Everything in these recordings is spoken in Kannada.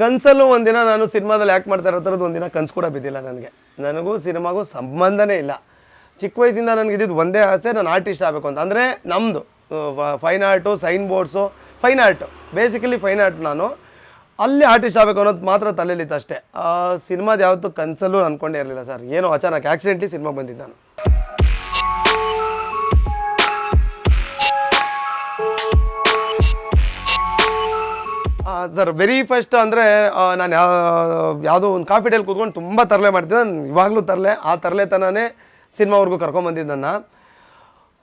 ಕನಸಲ್ಲೂ ಒಂದಿನ ನಾನು ಸಿನಿಮಾದಲ್ಲಿ ಆ್ಯಕ್ಟ್ ಮಾಡ್ತಾ ಇರೋ ಥರದ್ದು ಒಂದಿನ ಕನಸು ಕೂಡ ಬಿದ್ದಿಲ್ಲ ನನಗೆ. ನನಗೂ ಸಿನಿಮಾಗೂ ಸಂಬಂಧನೇ ಇಲ್ಲ. ಚಿಕ್ಕ ವಯಸ್ಸಿಂದ ನನಗೆ ಇದ್ದಿದ್ದು ಒಂದೇ ಆಸೆ, ನಾನು ಆರ್ಟಿಸ್ಟ್ ಆಗಬೇಕು ಅಂತ. ಅಂದರೆ ನಮ್ಮದು fine art sign boards fine art basically fine art ನಾನು. ಅಲ್ಲಿ ಆರ್ಟಿಸ್ಟ್ ಆಗಬೇಕು ಅನ್ನೋದು ಮಾತ್ರ ತಲೆಯಲ್ಲಿತ್ತು ಅಷ್ಟೇ. ಸಿನಿಮಾದ ಯಾವತ್ತೂ ಕನಸಲ್ಲೂ ಅಂದ್ಕೊಂಡೇ ಇರಲಿಲ್ಲ ಸರ್. ಏನೋ ಅಚಾನಕ್ ಆಕ್ಸಿಡೆಂಟ್ಲಿ ಸಿನಿಮಾಗೆ ಬಂದಿದ್ದು ನಾನು. ಸರ್ ವೆರಿ ಫಸ್ಟ್ ಅಂದರೆ ನಾನು ಯಾವ ಯಾವುದೋ ಒಂದು ಕಾಫಿ ಡೇಲಿ ಕೂತ್ಕೊಂಡು ತುಂಬ ತರಲೆ ಮಾಡ್ತಿದ್ದೆ. ನಾನು ಇವಾಗಲೂ ತರಲೆ. ಆ ತರಲೆತನನೇ ಸಿನಿಮಾವರೆಗೂ ಕರ್ಕೊಂಬಂದಿದ್ದು ನನ್ನ.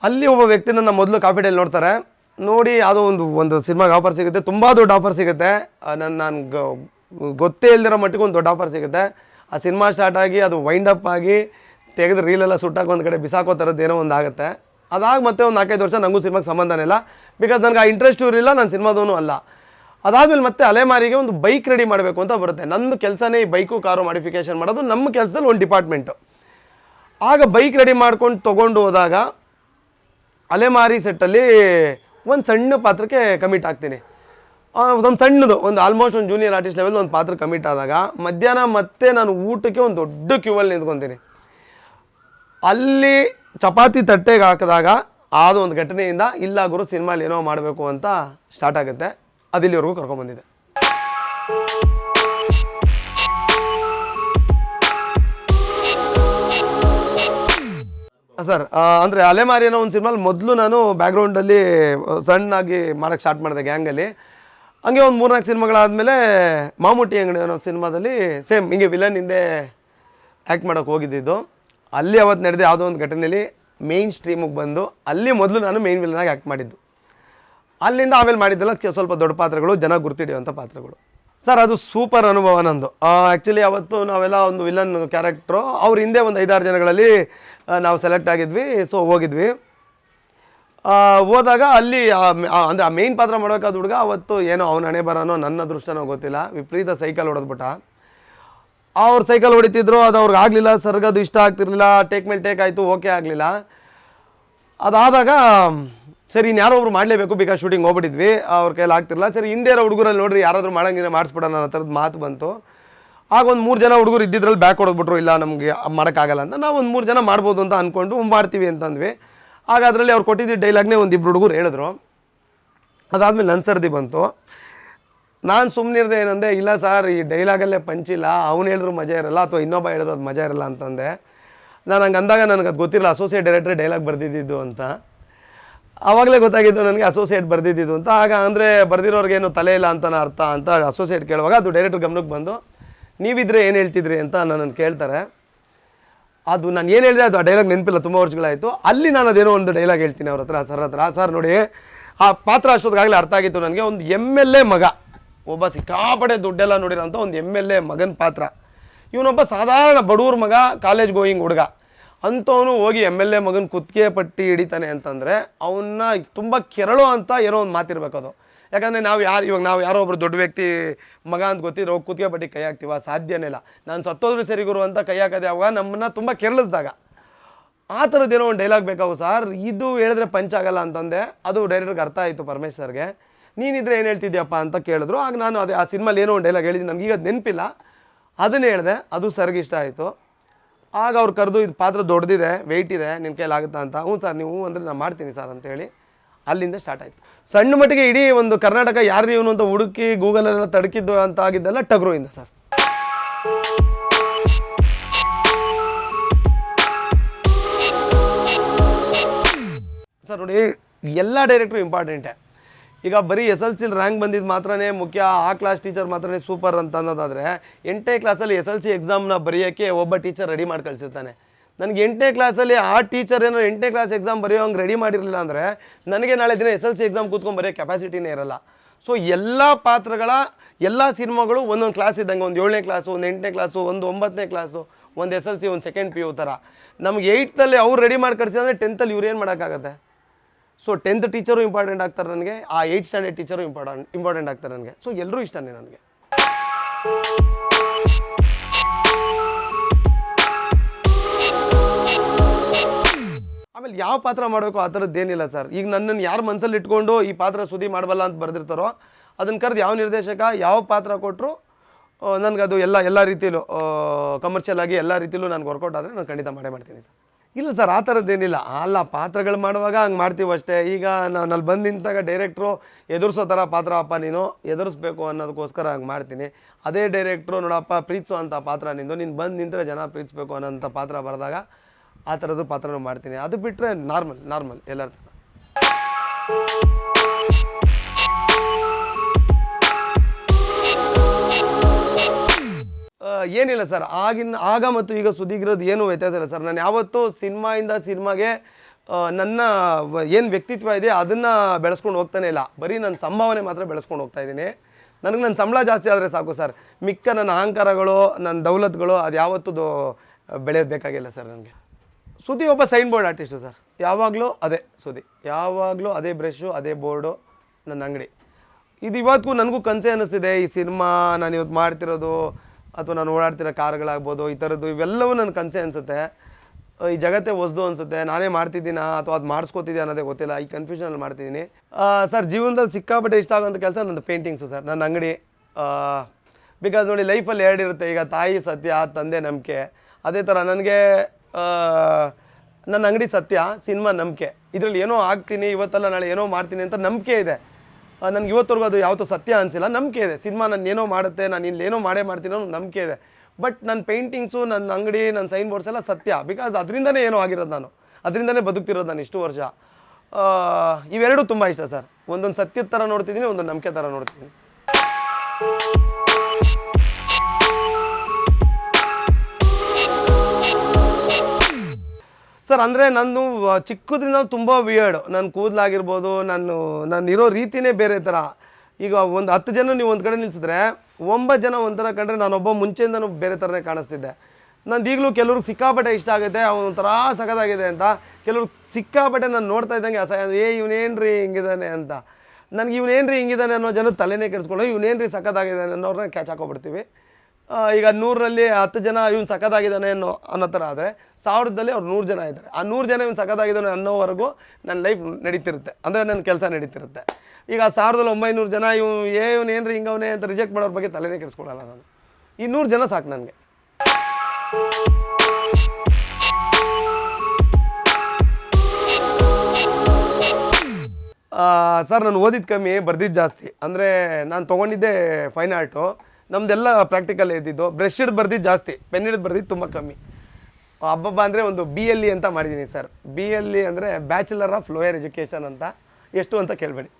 ಅಲ್ಲಿ ಒಬ್ಬ ವ್ಯಕ್ತಿ ನನ್ನ ಮೊದಲು ಕಾಫಿ ಡೇಲಿ ನೋಡ್ತಾರೆ. ನೋಡಿ, ಯಾವುದೋ ಒಂದು ಒಂದು ಸಿನಿಮಾಗೆ ಆಫರ್ ಸಿಗುತ್ತೆ. ತುಂಬ ದೊಡ್ಡ ಆಫರ್ ಸಿಗುತ್ತೆ. ನನ್ನ ನಾನು ಗೊತ್ತೇ ಇಲ್ದಿರೋ ಮಟ್ಟಿಗೆ ಒಂದು ದೊಡ್ಡ ಆಫರ್ ಸಿಗುತ್ತೆ. ಆ ಸಿನಿಮಾ ಸ್ಟಾರ್ಟ್ ಆಗಿ, ಅದು ವೈಂಡ್ ಅಪ್ ಆಗಿ, ತೆಗೆದು ರೀಲೆಲ್ಲ ಸುಟ್ಟಾಕಿ ಒಂದು ಕಡೆ ಬಿಸಾಕೋ ಥರದ್ದು ಏನೋ ಒಂದು ಆಗುತ್ತೆ. ಅದಾಗಿ ಮತ್ತೆ ಒಂದು ನಾಲ್ಕೈದು ವರ್ಷ ನನಗೂ ಸಿನಿಮಾಗೆ ಸಂಬಂಧನೇ ಇಲ್ಲ. ಬಿಕಾಸ್ ನನಗೆ ಆ ಇಂಟ್ರೆಸ್ಟು ಇರಲಿಲ್ಲ ನಾನು ಸಿನಿಮಾದವನು ಅಲ್ಲ. ಅದಾದಮೇಲೆ ಮತ್ತೆ ಅಲೆಮಾರಿಗೆ ಒಂದು ಬೈಕ್ ರೆಡಿ ಮಾಡಬೇಕು ಅಂತ ಬರುತ್ತೆ. ನಂದು ಕೆಲಸನೇ ಈ ಬೈಕು ಕಾರು ಮಾಡಿಫಿಕೇಷನ್ ಮಾಡೋದು. ನಮ್ಮ ಕೆಲಸದಲ್ಲಿ ಒಂದು ಡಿಪಾರ್ಟ್ಮೆಂಟು ಆಗ ಬೈಕ್ ರೆಡಿ ಮಾಡ್ಕೊಂಡು ತೊಗೊಂಡು ಹೋದಾಗ ಅಲೆಮಾರಿ ಸೆಟ್ಟಲ್ಲಿ ಒಂದು ಸಣ್ಣ ಪಾತ್ರಕ್ಕೆ ಕಮಿಟ್ ಆಗ್ತೀನಿ. ಒಂದು ಸಣ್ಣದು, ಒಂದು ಆಲ್ಮೋಸ್ಟ್ ಒಂದು ಜೂನಿಯರ್ ಆರ್ಟಿಸ್ಟ್ ಲೆವೆಲ್ ಒಂದು ಪಾತ್ರ ಕಮಿಟ್ ಆದಾಗ ಮಧ್ಯಾಹ್ನ ಮತ್ತೆ ನಾನು ಊಟಕ್ಕೆ ಒಂದು ದೊಡ್ಡ ಕ್ಯೂವಲ್ಲಿ ನಿಂತ್ಕೊತೀನಿ. ಅಲ್ಲಿ ಚಪಾತಿ ತಟ್ಟೆಗೆ ಹಾಕಿದಾಗ ಆದ ಒಂದು ಘಟನೆಯಿಂದ ಇಲ್ಲ ಗುರು ಸಿನಿಮಾಲಿ ಏನೋ ಮಾಡಬೇಕು ಅಂತ ಸ್ಟಾರ್ಟ್ ಆಗುತ್ತೆ. ಅದಿಲ್ಲಿವರೆಗೂ ಕರ್ಕೊಂಬಂದಿದೆ ಸರ್ ಅಂದರೆ ಅಲೆಮಾರಿ ಅನ್ನೋ ಒಂದು ಸಿನಿಮಾಲಿ ಮೊದಲು ನಾನು ಬ್ಯಾಕ್ಗ್ರೌಂಡಲ್ಲಿ ಸಣ್ಣಾಗಿ ಮಾಡೋಕ್ಕೆ ಸ್ಟಾರ್ಟ್ ಮಾಡಿದೆ ಗ್ಯಾಂಗಲ್ಲಿ ಹಂಗೆ ಒಂದು ಮೂರ್ನಾಲ್ಕು ಸಿನಿಮಾಗಳಾದಮೇಲೆ ಮಾಮೂಟಿ ಅಂಗಡಿ ಅನ್ನೋ ಸಿನಿಮಾದಲ್ಲಿ ಸೇಮ್ ಹಿಂಗೆ ವಿಲನ್ ಹಿಂದೆ ಆ್ಯಕ್ಟ್ ಮಾಡೋಕ್ಕೆ ಹೋಗಿದ್ದಿದ್ದು. ಅಲ್ಲಿ ಅವತ್ತು ನಡೆದ ಯಾವುದೋ ಒಂದು ಘಟನೆಯಲ್ಲಿ ಮೇಯ್ನ್ ಸ್ಟ್ರೀಮಿಗೆ ಬಂದು, ಅಲ್ಲಿ ಮೊದಲು ನಾನು ಮೇಯ್ನ್ ವಿಲನಾಗಿ ಆ್ಯಕ್ಟ್ ಮಾಡಿದ್ದು. ಅಲ್ಲಿಂದ ಆಮೇಲೆ ಮಾಡಿದ್ದೆಲ್ಲ ಸ್ವಲ್ಪ ದೊಡ್ಡ ಪಾತ್ರಗಳು, ಜನ ಗುರ್ತಿಡಿಯುವಂಥ ಪಾತ್ರಗಳು. ಸರ್, ಅದು ಸೂಪರ್ ಅನುಭವ ನಂದು. ಆ್ಯಕ್ಚುಲಿ ಅವತ್ತು ನಾವೆಲ್ಲ ಒಂದು ವಿಲನ್ ಕ್ಯಾರೆಕ್ಟ್ರು ಅವ್ರ ಹಿಂದೆ ಒಂದು ಐದಾರು ಜನಗಳಲ್ಲಿ ನಾವು ಸೆಲೆಕ್ಟ್ ಆಗಿದ್ವಿ ಸೊ ಹೋಗಿದ್ವಿ. ಹೋದಾಗ ಅಲ್ಲಿ ಅಂದರೆ ಆ ಮೇಯ್ನ್ ಪಾತ್ರ ಮಾಡಬೇಕಾದ ಹುಡುಗ ಅವತ್ತು ಏನೋ ಅವನ ಹಣೆ ಬರೋನೋ ನನ್ನ ಅದೃಷ್ಟನೋ ಗೊತ್ತಿಲ್ಲ. ವಿಪರೀತ ಸೈಕಲ್ ಹೊಡೆದ್ಬಿಟ್ಟ. ಅವ್ರು ಸೈಕಲ್ ಹೊಡಿತಿದ್ರು, ಅದು ಅವ್ರಿಗೆ ಆಗಲಿಲ್ಲ, ಸರ್ಗದು ಇಷ್ಟ ಆಗ್ತಿರ್ಲಿಲ್ಲ ಟೇಕ್ ಮೇಲೆ ಟೇಕ್ ಆಯಿತು ಓಕೆ ಆಗಲಿಲ್ಲ. ಅದಾದಾಗ ಸರಿ ಯಾರೋ ಒಬ್ರು ಮಾಡಲೇಬೇಕು ಬಿಕಾಸ್ ಶೂಟಿಂಗ್ ಹೋಗ್ಬಿಟ್ಟಿದ್ವಿ. ಅವ್ರ ಕೈಲಿ ಆಗ್ತಿರಲ್ಲ ಸರಿ, ಹಿಂದೆ ಇರೋ ಹುಡುಗರಲ್ಲಿ ನೋಡ್ರಿ, ಯಾರಾದರೂ ಮಾಡಂಗಿದ್ರೆ ಮಾಡಿಸ್ಬಿಡೋಣ ಆ ಥರದ್ದು ಮಾತು ಬಂತು. ಆಗ ಒಂದು ಮೂರು ಜನ ಹುಡುಗರು ಇದ್ದಿದ್ರಲ್ಲಿ ಬ್ಯಾಕ್ ಹೊಡೆದ್ಬಿಟ್ರು, ಇಲ್ಲ ನಮಗೆ ಮಾಡೋಕ್ಕಾಗಲ್ಲ ಅಂತ. ನಾವು ಒಂದು ಮೂರು ಜನ ಮಾಡ್ಬೋದು ಅಂತ ಅಂದ್ಕೊಂಡು ಮಾಡ್ತೀವಿ ಅಂತಂದ್ವಿ. ಆಗ ಅದರಲ್ಲಿ ಅವ್ರು ಕೊಟ್ಟಿದ್ದ ಡೈಲಾಗ್ನೇ ಒಂದು ಇಬ್ರು ಹುಡುಗರು ಹೇಳಿದ್ರು. ಅದಾದಮೇಲೆ ನನ್ನ ಸರ್ದಿ ಬಂತು. ನಾನು ಸುಮ್ಮನಿರ್ದೆ ಏನಂದೆ, ಇಲ್ಲ ಸರ್, ಈ ಡೈಲಾಗಲ್ಲೇ ಪಂಚಿಲ್ಲ ಅವ್ನು ಹೇಳಿದ್ರು ಮಜಾ ಇರಲ್ಲ, ಅಥವಾ ಇನ್ನೊಬ್ಬ ಹೇಳಿದ್ರು ಅದು ಮಜಾ ಇರಲ್ಲ ಅಂತಂದೆ. ನಾನು ಹಂಗೆ ಅಂದಾಗ ನನಗೆ ಅದು ಗೊತ್ತಿರಲ್ಲ ಅಸೋಸಿಯೇಟ್ ಡೈರೆಕ್ಟರ್ ಡೈಲಾಗ್ ಬರೆದಿದ್ದು ಅಂತ. ಆವಾಗಲೇ ಗೊತ್ತಾಗಿದ್ದು ನನಗೆ ಅಸೋಸಿಯೇಟ್ ಬರೆದಿದ್ದು ಅಂತ. ಆಗ ಅಂದರೆ ಬರೆದಿರೋರ್ಗೇನು ತಲೆ ಇಲ್ಲ ಅಂತ ಅರ್ಥ ಅಂತ ಅಸೋಸಿಯೇಟ್ ಕೇಳುವಾಗ ಅದು ಡೈರೆಕ್ಟರ್ ಗಮನಕ್ಕೆ ಬಂದು, ನೀವಿದ್ರೆ ಏನು ಹೇಳ್ತಿದ್ರಿ? ಅಂತ ನನ್ನನ್ನು ಕೇಳ್ತಾರೆ. ಅದು ನಾನು ಏನು ಹೇಳಿದೆ ಅದು ಆ ಡೈಲಾಗ್ ನೆನಪಿಲ್ಲ, ತುಂಬ ವರ್ಷಗಳಾಯಿತು. ಅಲ್ಲಿ ನಾನು ಅದೇನೋ ಒಂದು ಡೈಲಾಗ್ ಹೇಳ್ತೀನಿ ಅವ್ರ ಹತ್ರ. ಸರ್ ಹತ್ರ, ಸರ್, ನೋಡಿ, ಆ ಪಾತ್ರ ಅಷ್ಟೊತ್ತಿಗಾಗಲೇ ಅರ್ಥ ಆಗಿತ್ತು ನನಗೆ. ಒಂದು ಎಂ ಎಲ್ ಎ ಮಗ, ಒಬ್ಬ ಸಿಕ್ಕಾಪಡೆ ದುಡ್ಡೆಲ್ಲ ನೋಡಿರೋಂಥ ಒಂದು ಎಂ ಎಲ್ ಎ ಮಗನ ಪಾತ್ರ. ಇವನೊಬ್ಬ ಸಾಧಾರಣ ಬಡವ್ರ ಮಗ ಕಾಲೇಜ್ ಗೋಯಿಂಗ್ ಹುಡುಗ. ಅಂಥವನು ಹೋಗಿ ಎಂ ಎಲ್ ಎ ಮಗನ ಕುತ್ತಿಗೆ ಪಟ್ಟಿ ಹಿಡಿತಾನೆ ಅಂತಂದರೆ ಅವನ್ನ ತುಂಬ ಕೆರಳು ಅಂತ ಏನೋ ಒಂದು ಮಾತಿರ್ಬೇಕು ಅದು. ಯಾಕಂದರೆ ನಾವು ಯಾರು ಇವಾಗ ನಾವು ಯಾರೋ ಒಬ್ಬರು ದೊಡ್ಡ ವ್ಯಕ್ತಿ ಮಗ ಅಂತ ಗೊತ್ತಿರೋ ಕುತ್ತಿಗೆ ಪಟ್ಟಿ ಕೈ ಹಾಕ್ತೀವ, ಸಾಧ್ಯನೇ ಇಲ್ಲ. ನಾನು ಸತ್ತೋದ್ರು ಸರಿ ಗುರು ಅಂತ ಕೈ ಹಾಕೋದು ಯಾವಾಗ ನಮ್ಮನ್ನ ತುಂಬ ಕೆರಳಿಸ್ದಾಗ. ಆ ಥರದ್ದು ಏನೋ ಒಂದು ಡೈಲಾಗ್ ಬೇಕಾಗು ಸರ್. ಇದು ಹೇಳಿದ್ರೆ ಪಂಚ್ ಆಗಲ್ಲ ಅಂತಂದೆ. ಅದು ಡೈರೆಕ್ಟ್ಗೆ ಅರ್ಥ ಆಯಿತು ಪರಮೇಶ್ ಸರ್ಗೆ. ನೀನಿದ್ರೆ ಏನು ಹೇಳ್ತಿದ್ಯಪ್ಪ ಅಂತ ಕೇಳಿದ್ರು. ಆಗ ನಾನು ಅದೇ ಆ ಸಿನಿಮಾಲಿ ಏನೋ ಒಂದು ಡೈಲಾಗ್ ಹೇಳಿದ್ದೀನಿ ನನಗೀಗ ನೆನಪಿಲ್ಲ. ಅದನ್ನೇ ಹೇಳಿದೆ. ಅದು ಸರ್ಗೆ ಇಷ್ಟ ಆಯಿತು. ಆಗ ಅವ್ರು ಕರೆದು ಇದು ಪಾತ್ರ ದೊಡ್ಡದಿದೆ ವೆಯ್ಟ್ ಇದೆ ನಿನ್ನ ಕೈಲಾಗುತ್ತಾ ಅಂತ. ಹ್ಞೂ ಸರ್, ನೀವು ಅಂದರೆ ನಾನು ಮಾಡ್ತೀನಿ ಸರ್ ಅಂತೇಳಿ ಅಲ್ಲಿಂದ ಸ್ಟಾರ್ಟ್ ಆಯಿತು. ಸಣ್ಣ ಮಟ್ಟಿಗೆ ಇಡೀ ಒಂದು ಕರ್ನಾಟಕ ಯಾರು ಇವನು ಅಂತ ಹುಡುಕಿ ಗೂಗಲಲ್ಲೆಲ್ಲ ತಡಕಿದ್ದು ಅಂತ ಆಗಿದ್ದೆಲ್ಲ ಟಗ್ರುಯಿಂದ ಸರ್. ಸರ್ ನೋಡಿ, ಎಲ್ಲ ಡೈರೆಕ್ಟ್ರು ಇಂಪಾರ್ಟೆಂಟೇ ಈಗ ಬರೀ ಎಸ್ ಎಲ್ ಸಿಲಿ ರ್ಯಾಂಕ್ ಬಂದಿದ್ದು ಮಾತ್ರನೇ ಮುಖ್ಯ, ಆ ಕ್ಲಾಸ್ ಟೀಚರ್ ಮಾತ್ರನೇ ಸೂಪರ್ ಅಂತ ಅನ್ನೋದಾದರೆ ಎಂಟನೇ ಕ್ಲಾಸಲ್ಲಿ ಎಸ್ ಎಲ್ ಸಿ ಎಕ್ಸಾಮ್ನ ಬರೆಯೋಕ್ಕೆ ಒಬ್ಬ ಟೀಚರ್ ರೆಡಿ ಮಾಡಿ ಕಳಿಸಿರ್ತಾನೆ. ನನಗೆ ಎಂಟನೇ ಕ್ಲಾಸಲ್ಲಿ ಆ ಟೀಚರ್ ಏನೋ ಎಂಟನೇ ಕ್ಲಾಸ್ ಎಕ್ಸಾಮ್ ಬರೆಯೋ ಹಂಗೆ ರೆಡಿ ಮಾಡಿರಲಿಲ್ಲ ಅಂದರೆ ನನಗೆ ನಾಳೆ ದಿನ ಎಸ್ ಎಲ್ ಸಿ ಎಕ್ಸಾಮ್ ಕೂತ್ಕೊಂಡು ಬರೆಯೋ ಕೆಪಾಸಿಟಿನೇ ಇರಲ್ಲ. ಸೊ ಎಲ್ಲ ಪಾತ್ರಗಳ, ಎಲ್ಲ ಸಿನಿಮಾಗಳು ಒಂದೊಂದು ಕ್ಲಾಸ್ ಇದ್ದಂಗೆ, ಒಂದು ಏಳನೇ ಕ್ಲಾಸು ಒಂದು ಎಂಟನೇ ಕ್ಲಾಸು ಒಂದು ಒಂಬತ್ತನೇ ಕ್ಲಾಸು ಒಂದು ಎಸ್ ಎಲ್ ಸಿ, ಒಂದು ಸೆಕೆಂಡ್ ಪಿ ಯು ಥರ ನಮ್ಗೆ ಏಯ್ಟ್ತಲ್ಲಿ ಅವ್ರು ರೆಡಿ ಮಾಡಿ ಕಳಿಸಿದ್ರೆ ಟೆಂತಲ್ಲಿ ಇವ್ರು ಏನು ಮಾಡೋಕ್ಕಾಗತ್ತೆ? ಸೊ ಟೆಂತ್ ಟೀಚರು ಇಂಪಾರ್ಟೆಂಟ್ ಆಗ್ತಾರೆ ನನಗೆ. ಆ eight standard teacher important important ಆಗ್ತಾರೆ ನನಗೆ. ಸೊ ಎಲ್ಲರೂ ಇಷ್ಟನೇ ನನಗೆ. ಆಮೇಲೆ ಯಾವ ಪಾತ್ರ ಮಾಡಬೇಕು ಆ ಥರದ್ದು ಏನಿಲ್ಲ ಸರ್. ಈಗ ನನ್ನನ್ನು ಯಾರು ಮನಸ್ಸಲ್ಲಿ ಇಟ್ಕೊಂಡು ಈ ಪಾತ್ರ ಸುದ್ದಿ ಮಾಡಬಲ್ಲ ಅಂತ ಬರೆದಿರ್ತಾರೋ, ಅದನ್ನು ಕರೆದು ಯಾವ ನಿರ್ದೇಶಕ ಯಾವ ಪಾತ್ರ ಕೊಟ್ಟರು ನನಗದು ಎಲ್ಲ ಎಲ್ಲ ರೀತಿಯಲ್ಲೂ ಕಮರ್ಷಿಯಲ್ ಆಗಿ ಎಲ್ಲ ರೀತಿಯಲ್ಲೂ ನನಗೆ ವರ್ಕೌಟ್ ಆದರೆ ನಾನು ಖಂಡಿತ ಮಾಡೇ ಮಾಡ್ತೀನಿ ಸರ್. ಇಲ್ಲ ಸರ್, ಆ ಥರದ್ದೇನಿಲ್ಲ ಅಲ್ಲ, ಪಾತ್ರಗಳು ಮಾಡುವಾಗ ಹಂಗೆ ಮಾಡ್ತೀವಿ ಅಷ್ಟೇ. ಈಗ ನಾನು ಅಲ್ಲಿ ಬಂದು ನಿಂತಾಗ ಡೈರೆಕ್ಟ್ರು ಎದುರಿಸೋ ಥರ ಪಾತ್ರ ಅಪ್ಪ ನೀನು, ಎದುರಿಸ್ಬೇಕು ಅನ್ನೋದಕ್ಕೋಸ್ಕರ ಹಂಗೆ ಮಾಡ್ತೀನಿ. ಅದೇ ಡೈರೆಕ್ಟ್ರು ನೋಡಪ್ಪ, ಪ್ರೀತಿಸೋ ಅಂಥ ಪಾತ್ರ ನಿಂದು. ನೀನು ಬಂದು ನಿಂತರೆ ಜನ ಪ್ರೀತಿಸ್ಬೇಕು ಅನ್ನೋಂಥ ಪಾತ್ರ ಬರೆದಾಗ ಆ ಥರದ್ದು ಪಾತ್ರನೂ ಮಾಡ್ತೀನಿ. ಅದು ಬಿಟ್ಟರೆ ನಾರ್ಮಲ್ ನಾರ್ಮಲ್ ಎಲ್ಲರ ಥರ. ಏನಿಲ್ಲ ಸರ್. ಆಗಿನ, ಆಗ ಮತ್ತು ಈಗ ಸುದೀಗಿರೋದು ಏನೂ ವ್ಯತ್ಯಾಸ ಇಲ್ಲ ಸರ್. ನಾನು ಯಾವತ್ತೂ ಸಿನಿಮಾಯಿಂದ ಸಿನಿಮಾಗೆ ನನ್ನ ಏನು ವ್ಯಕ್ತಿತ್ವ ಇದೆ ಅದನ್ನು ಬೆಳೆಸ್ಕೊಂಡು ಹೋಗ್ತಾನೆ ಇಲ್ಲ. ಬರೀ ನನ್ನ ಸಂಭಾವನೆ ಮಾತ್ರ ಬೆಳೆಸ್ಕೊಂಡು ಹೋಗ್ತಾ ಇದ್ದೀನಿ. ನನಗೆ ನನ್ನ ಸಂಬಳ ಜಾಸ್ತಿ ಆದರೆ ಸಾಕು ಸರ್. ಮಿಕ್ಕ ನನ್ನ ಅಹಂಕಾರಗಳು ನನ್ನ ದೌಲತ್ಗಳು ಅದು ಯಾವತ್ತೂ ಬೆಳೆಯಬೇಕಾಗಿಲ್ಲ ಸರ್ ನನಗೆ. ಸುದಿ ಒಬ್ಬ ಸೈನ್ ಬೋರ್ಡ್ ಆರ್ಟಿಸ್ಟು ಸರ್. ಯಾವಾಗಲೂ ಅದೇ ಸುದಿ. ಯಾವಾಗಲೂ ಅದೇ ಬ್ರಷು, ಅದೇ ಬೋರ್ಡು, ನನ್ನ ಅಂಗಡಿ. ಇದು ಇವತ್ತಿಗೂ ನನಗೂ ಕನಸೆ ಅನ್ನಿಸ್ತಿದೆ ಈ ಸಿನಿಮಾ, ನಾನು ಇವತ್ತು ಮಾಡ್ತಿರೋದು. ಅಥವಾ ನಾನು ಓಡಾಡ್ತಿರೋ ಕಾರ್ಗಳಾಗ್ಬೋದು, ಈ ಥರದ್ದು ಇವೆಲ್ಲವೂ ನನ್ನ ಕನಸೆ ಅನಿಸುತ್ತೆ. ಈ ಜಗತ್ತೇ ಹೊಸ್ದು ಅನಿಸುತ್ತೆ. ನಾನೇ ಮಾಡ್ತಿದ್ದೀನಾ ಅಥವಾ ಅದು ಮಾಡಿಸ್ಕೋತಿದ್ದೆ ಅನ್ನೋದೇ ಗೊತ್ತಿಲ್ಲ. ಈ ಕನ್ಫ್ಯೂಷನಲ್ಲಿ ಮಾಡ್ತಿದ್ದೀನಿ. ಸರ್, ಜೀವನದಲ್ಲಿ ಸಿಕ್ಕಾಪಟ್ಟೆ ಇಷ್ಟ ಆಗೋಂಥ ಕೆಲಸ ನನ್ನ ಪೇಂಟಿಂಗ್ಸು ಸರ್. ನನ್ನ ಅಂಗಡಿ ಬಿಕಾಸ್ ನೋಡಿ ಲೈಫಲ್ಲಿ ಎರಡಿರುತ್ತೆ. ಈಗ ತಾಯಿ ಸತ್ಯ, ತಂದೆ ನಂಬಿಕೆ. ಅದೇ ಥರ ನನಗೆ ನನ್ನ ಅಂಗಡಿ ಸತ್ಯ, ಸಿನಿಮಾ ನಂಬಿಕೆ. ಇದರಲ್ಲಿ ಏನೋ ಆಗ್ತೀನಿ, ಇವತ್ತಲ್ಲ ನಾಳೆ ಏನೋ ಮಾಡ್ತೀನಿ ಅಂತ ನಂಬಿಕೆ ಇದೆ. ನನಗೆ ಇವತ್ತವರೆಗೂ ಅದು ಯಾವತ್ತೂ ಸತ್ಯ ಅನಿಸಿಲ್ಲ. ನಂಬಿಕೆ ಇದೆ. ಸಿನಿಮಾ ನಾನು ಏನೋ ಮಾಡುತ್ತೆ, ನಾನು ಇಲ್ಲಿ ಏನೋ ಮಾಡೇ ಮಾಡ್ತೀನಿ ಅನ್ನೋ ನಂಬಿಕೆ ಇದೆ. ಬಟ್ ನನ್ನ ಪೇಂಟಿಂಗ್ಸು ನನ್ನ ಅಂಗಡಿ ನನ್ನ ಸೈನ್ ಬೋರ್ಡ್ಸ್ ಎಲ್ಲ ಸತ್ಯ. ಬಿಕಾಸ್ ಅದರಿಂದನೇ ಏನೋ ಆಗಿರೋದು ನಾನು. ಅದರಿಂದನೇ ಬದುಕ್ತಿರೋದು ನಾನು ಇಷ್ಟು ವರ್ಷ. ಇವೆರಡೂ ತುಂಬ ಇಷ್ಟ ಸರ್. ಒಂದೊಂದು ಸತ್ಯದ ಥರ ನೋಡ್ತಿದ್ದೀನಿ, ಒಂದೊಂದು ನಂಬಿಕೆ ಥರ ನೋಡ್ತಿದ್ದೀನಿ. ಸರ್, ಅಂದರೆ ನಾನು ಚಿಕ್ಕದ್ರಿಂದ ತುಂಬ ವಿಯರ್ಡ್ ನನ್ನ ಕೂದಲಾಗಿರ್ಬೋದು, ನಾನು ನಾನು ಇರೋ ರೀತಿನೇ ಬೇರೆ ಥರ ಈಗ ಒಂದು ಹತ್ತು ಜನ ನೀವು ಒಂದು ಕಡೆ ನಿಲ್ಸಿದ್ರೆ, ಒಂಬತ್ತು ಜನ ಒಂಥರ ಕಂಡ್ರೆ ನಾನೊಬ್ಬ ಮುಂಚೆಯಿಂದನೂ ಬೇರೆ ಥರನೇ ಕಾಣಿಸ್ತಿದ್ದೆ. ನಂದು ಈಗಲೂ ಕೆಲವ್ರಿಗೆ ಸಿಕ್ಕಾಪಟ್ಟೆ ಇಷ್ಟ ಆಗುತ್ತೆ ಒಂಥರ ಸಖತ್ತಾಗಿದೆ ಅಂತ. ಕೆಲವ್ರು ಸಿಕ್ಕಾಪಟ್ಟೆ ನಾನು ನೋಡ್ತಾ ಇದ್ದಂಗೆ ಅಸಹ್ಯ, ಏ, ಇವನೇನ್ರಿ ಹಿಂಗಿದ್ದಾನೆ ಅಂತ. ನನಗೆ ಇವನೇನ್ರಿ ಹಿಂಗಿದ್ದಾನೆ ಅನ್ನೋ ಜನ ತಲೆನೇ ಕೆಡಿಸ್ಕೊಂಡು ರೀ ಸಖತ್ತಾಗಿದ್ದಾನೆ ಅನ್ನೋರನ್ನ ಕ್ಯಾಚ್ ಹಾಕೊಬಿಡ್ತೀವಿ. ಈಗ ನೂರರಲ್ಲಿ ಹತ್ತು ಜನ ಇವ್ನು ಸಖತ್ತಾಗಿದ್ದಾನೆ ಅನ್ನೋ ಅನ್ನೋ ಥರ ಆದರೆ, ಸಾವಿರದಲ್ಲಿ ಅವ್ರು ನೂರು ಜನ ಇದ್ದಾರೆ. ಆ ನೂರು ಜನ ಇವ್ನು ಸಖತ್ತಾಗಿದ್ದಾನೆ ಅನ್ನೋವರೆಗೂ ನನ್ನ ಲೈಫ್ ನಡೀತಿರುತ್ತೆ. ಅಂದರೆ ನನ್ನ ಕೆಲಸ ನಡೀತಿರುತ್ತೆ. ಈಗ ಸಾವಿರದಲ್ಲಿ ಒಂಬೈನೂರು ಜನ ಇವ್ ಏ, ಇವ್ನು ಏನ್ರಿ ಹಿಂಗವನೇ ಅಂತ ರಿಜೆಕ್ಟ್ ಮಾಡೋರ ಬಗ್ಗೆ ತಲೆನೇ ಕೆಡಿಸ್ಕೊಡಲ್ಲ ನಾನು. ಈ ನೂರು ಜನ ಸಾಕು ನನಗೆ. ಸರ್, ನಾನು ಓದಿದ್ದು ಕಮ್ಮಿ ಬರ್ದಿದ್ದು ಜಾಸ್ತಿ. ಅಂದರೆ ನಾನು ತೊಗೊಂಡಿದ್ದೆ ಫೈನ್ ಆರ್ಟು ನಮ್ಮದೆಲ್ಲ ಪ್ರಾಕ್ಟಿಕಲ್ ಇದ್ದಿದ್ದು. ಬ್ರಷ್ ಹಿಡಿದು ಬರ್ದಿದ್ದು ಜಾಸ್ತಿ. ಪೆನ್ ಹಿಡಿದು ಬರ್ದಿದ್ದು ತುಂಬ ಕಮ್ಮಿ. ಹಬ್ಬಬ್ಬ ಅಂದರೆ ಒಂದು ಬಿ ಎಲ್ ಇ ಅಂತ ಮಾಡಿದ್ದೀನಿ ಸರ್ ಬಿ ಎಲ್ ಇ ಅಂದರೆ ಬ್ಯಾಚುಲರ್ ಆಫ್ ಲೋಯರ್ ಎಜುಕೇಷನ್ ಅಂತ. ಎಷ್ಟು ಅಂತ ಕೇಳಬೇಡಿ.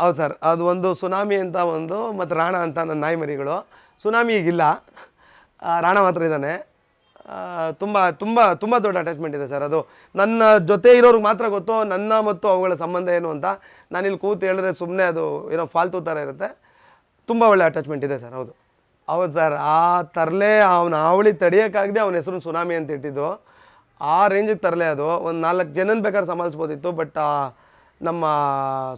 ಹೌದು ಸರ್ ಅದು ಒಂದು ಸುನಾಮಿ ಅಂತ ಒಂದು, ಮತ್ತು ರಾಣ ಅಂತ ನನ್ನ ನಾಯಿ ಮರಿಗಳು. ಸುನಾಮಿ ಈಗಿಲ್ಲ ರಾಣ ಮಾತ್ರ ಇದ್ದಾನೆ. ತುಂಬ ತುಂಬ ತುಂಬ ದೊಡ್ಡ ಅಟ್ಯಾಚ್ಮೆಂಟ್ ಇದೆ ಸರ್. ಅದು ನನ್ನ ಜೊತೆ ಇರೋರಿಗೆ ಮಾತ್ರ ಗೊತ್ತು, ನನ್ನ ಮತ್ತು ಅವುಗಳ ಸಂಬಂಧ ಏನು ಅಂತ. ನಾನಿಲ್ಲಿ ಕೂತು ಹೇಳಿದ್ರೆ ಸುಮ್ಮನೆ ಅದು ಏನೋ ಫಾಲ್ತು ಥರ ಇರುತ್ತೆ. ತುಂಬ ಒಳ್ಳೆ ಅಟ್ಯಾಚ್ಮೆಂಟ್ ಇದೆ ಸರ್, ಹೌದು. ಹೌದು ಸರ್, ಆ ತರಲೆ, ಅವನ ಅವಳಿ ತಡಿಯೋಕ್ಕಾಗದೆ ಅವನ ಹೆಸರು ಸುನಾಮಿ ಅಂತ ಇಟ್ಟಿದ್ದು. ಆ ರೇಂಜಿಗೆ ತರಲೆ ಅದು. ಒಂದು ನಾಲ್ಕು ಜನನ ಬೇಕಾದ್ರೆ ಸಂಭಾಲಿಸ್ಬೋದಿತ್ತು ಬಟ್ ನಮ್ಮ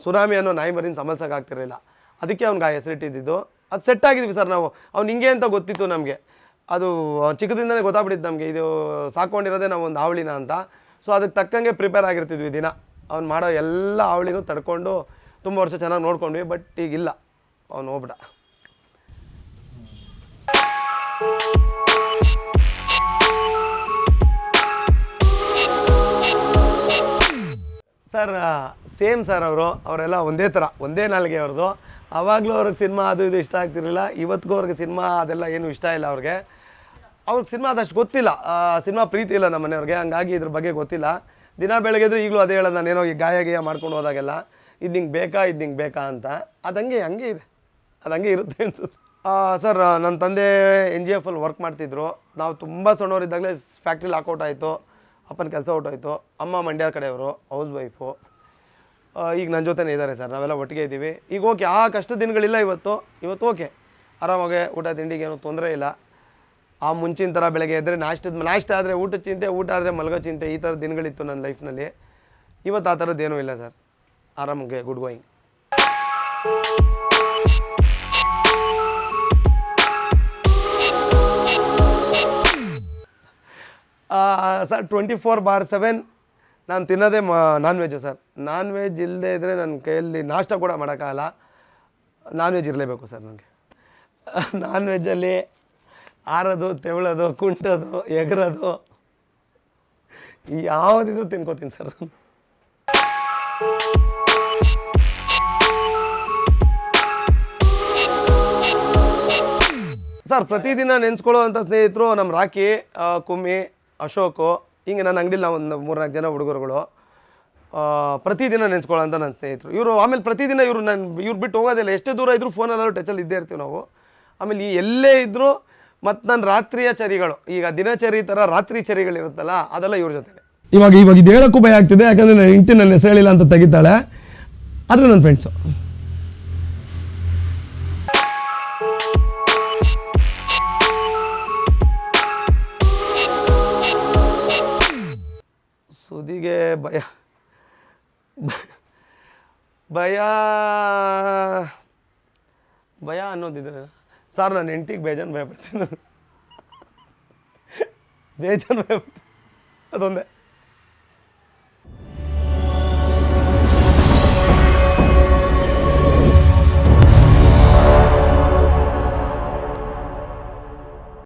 ಸುನಾಮಿ ಅನ್ನೋ ನಾಯಿ ಮರಿನ ಸಂಭಾಲಿಸೋಕ್ಕಾಗ್ತಿರಲಿಲ್ಲ ಅದಕ್ಕೆ ಅವ್ನಿಗೆ ಆ ಹೆಸರಿಟ್ಟಿದ್ದು ಅದು ಸೆಟ್ ಆಗಿದ್ವಿ ಸರ್ ನಾವು. ಅವ್ನು ಹಿಂಗೆ ಅಂತ ಗೊತ್ತಿತ್ತು ನಮಗೆ. ಅದು ಚಿಕ್ಕದಿಂದಲೇ ಗೊತ್ತಾಗ್ಬಿಟ್ಟಿತ್ತು ನಮಗೆ, ಇದು ಸಾಕೊಂಡಿರೋದೇ ನಾವು ಒಂದು ಆವಳಿನ ಅಂತ. ಸೊ ಅದಕ್ಕೆ ತಕ್ಕಂಗೆ ಪ್ರಿಪೇರ್ ಆಗಿರ್ತಿದ್ವಿ ದಿನ. ಅವ್ನು ಮಾಡೋ ಎಲ್ಲ ಆವಳಿನೂ ತಡ್ಕೊಂಡು ತುಂಬ ವರ್ಷ ಚೆನ್ನಾಗಿ ನೋಡ್ಕೊಂಡ್ವಿ ಬಟ್ ಈಗಿಲ್ಲ. ಅವ್ನು ಹೋಗ್ಬಿಟ್ಟ. ಸರ್ ಸೇಮ್ ಸರ್ ಅವರು. ಅವರೆಲ್ಲ ಒಂದೇ ಥರ, ಒಂದೇ ನಾಲ್ಗೆ ಅವ್ರದ್ದು. ಆವಾಗಲೂ ಅವ್ರಿಗೆ ಸಿನಿಮಾ ಅದು ಇದು ಇಷ್ಟ ಆಗ್ತಿರಲಿಲ್ಲ. ಇವತ್ತಿಗೂ ಅವ್ರಿಗೆ ಸಿನಿಮಾ ಅದೆಲ್ಲ ಏನು ಇಷ್ಟ ಇಲ್ಲ ಅವ್ರಿಗೆ. ಅವ್ರಿಗೆ ಸಿನಿಮಾ ಅದಷ್ಟು ಗೊತ್ತಿಲ್ಲ. ಸಿನಿಮಾ ಪ್ರೀತಿ ಇಲ್ಲ ನಮ್ಮ ಮನೆಯವ್ರಿಗೆ. ಹಂಗಾಗಿ ಇದ್ರ ಬಗ್ಗೆ ಗೊತ್ತಿಲ್ಲ. ದಿನ ಬೆಳಗ್ಗೆ ಎದ್ರೆ ಈಗಲೂ ಅದೇ ಹೇಳೋದು. ನಾನೇನೋ ಈ ಗಾಯ ಗಾಯ ಮಾಡ್ಕೊಂಡು ಹೋದಾಗೆಲ್ಲ, ಇದು ನಿಂಗೆ ಬೇಕಾ, ಇದು ನಿಂಗೆ ಬೇಕಾ ಅಂತ. ಅದು ಹಂಗೆ ಹಂಗೆ ಇದೆ. ಅದು ಹಂಗೆ ಇರುತ್ತೆ ಅನ್ಸುತ್ತೆ. ಸರ್ ನನ್ನ ತಂದೆ ಎನ್ ಜಿ ಎಫಲ್ಲಿ ವರ್ಕ್ ಮಾಡ್ತಿದ್ರು. ನಾವು ತುಂಬ ಸಣ್ಣವರಿದ್ದಾಗಲೇ ಫ್ಯಾಕ್ಟ್ರಿಲಿ ಹಾಕೌಟ್ ಆಯಿತು. ಅಪ್ಪನ ಕೆಲಸ ಔಟಾಯಿತು ಅಮ್ಮ ಮಂಡ್ಯ ಕಡೆಯವರು, ಹೌಸ್ ವೈಫು. ಈಗ ನನ್ನ ಜೊತೆನೇ ಇದ್ದಾರೆ ಸರ್. ನಾವೆಲ್ಲ ಒಟ್ಟಿಗೆ ಇದ್ದೀವಿ. ಈಗ ಓಕೆ, ಆ ಕಷ್ಟ ದಿನಗಳಿಲ್ಲ ಇವತ್ತು. ಇವತ್ತು ಓಕೆ. ಆರಾಮಾಗೆ ಊಟ, ತಿಂಡಿಗೆ ಏನೂ ತೊಂದರೆ ಇಲ್ಲ. ಆ ಮುಂಚಿನ ಥರ ಬೆಳಗ್ಗೆ ಎದ್ದರೆ ನಾಷ್ಟದ ನಾಷ್ಟ ಆದರೆ ಊಟ ಚಿಂತೆ, ಊಟ ಆದರೆ ಮಲಗೋ ಚಿಂತೆ, ಈ ಥರ ದಿನಗಳಿತ್ತು ನನ್ನ ಲೈಫ್ನಲ್ಲಿ ಇವತ್ತು ಆ ಥರದ್ದೇನೂ ಇಲ್ಲ sir. ಆರಾಮಾಗೆ good going sir twenty four bar seven ನಾನು ತಿನ್ನೋದೇ ಮಾ non veg sir. Non veg ಇಲ್ಲದೆ ಇದ್ದರೆ ನನ್ನ ಕೈಯಲ್ಲಿ ನಾಷ್ಟ ಕೂಡ ಮಾಡೋಕ್ಕಾಗಲ್ಲ. ನಾನ್ ವೆಜ್ ಇರಲೇಬೇಕು ಸರ್ ನನಗೆ ನಾನ್ ವೆಜ್ಜಲ್ಲಿ ಆರೋದು, ತೆವಳೋದು, ಕುಂಟೋದು, ಎಗರೋದು. ಯಾವುದಿದು ತಿನ್ಕೋತೀನಿ ಸರ್. ಸರ್, ಪ್ರತಿದಿನ ನೆನೆಸ್ಕೊಳ್ಳೋವಂಥ ಸ್ನೇಹಿತರು ನಮ್ಮ ರಾಕಿ ಕುಮ್ಮಿ, ಅಶೋಕು, ಹಿಂಗೆ ನನ್ನ ಅಂಗಡಿಲಿ ನಾವು ಒಂದು ಮೂರ್ನಾಲ್ಕು ಜನ ಹುಡುಗರುಗಳು. ಪ್ರತಿದಿನ ಅಂತ ನನ್ನ ಸ್ನೇಹಿತರು. ಇವರು ಆಮೇಲೆ ಪ್ರತಿದಿನ ಇವರು ನಾನು ಇವ್ರು ಬಿಟ್ಟು ಹೋಗೋದಿಲ್ಲ. ಎಷ್ಟೇ ದೂರ ಇದ್ದರೂ ಫೋನಲ್ಲಾದ್ರೂ ಟಚಲ್ಲಿ ಇದ್ದೇ ಇರ್ತೀವಿ ನಾವು. ಆಮೇಲೆ ಈ ಎಲ್ಲೇ ಇದ್ದರೂ ಮತ್ತು ನನ್ನ ರಾತ್ರಿಯ ಚರಿಗಳು. ಈಗ ದಿನಚರಿ ಥರ ರಾತ್ರಿ ಚರಿಗಳಿರುತ್ತಲ್ಲ ಅದೆಲ್ಲ ಇವ್ರ ಜೊತೆ ಇವಾಗ ಇವಾಗ ಇದು ಹೇಳೋಕ್ಕೂ ಭಯ ಆಗ್ತಿದೆ ಯಾಕಂದರೆ ನನ್ನ ಹೆಂಡತಿ ನನ್ನ ಹೆಸರು ಹೇಳಿಲ್ಲ ಅಂತ ತೆಗಿತಾಳೆ. ಆದರೆ ನನ್ನ ಫ್ರೆಂಡ್ಸು ಸುದಿಗೆ ಭಯ. ಭಯ. ಭಯ ಅನ್ನೋದಿದ್ರೆ ಸರ್ ನನ್ನ ಹೆಂಡ್ತಿಗೆ ಬೇಜಾನು ಭಯ ಪಡ್ತೀನಿ. ನಾನು ಬೇಜಾನ್ ಭಯ ಅದೊಂದೇ.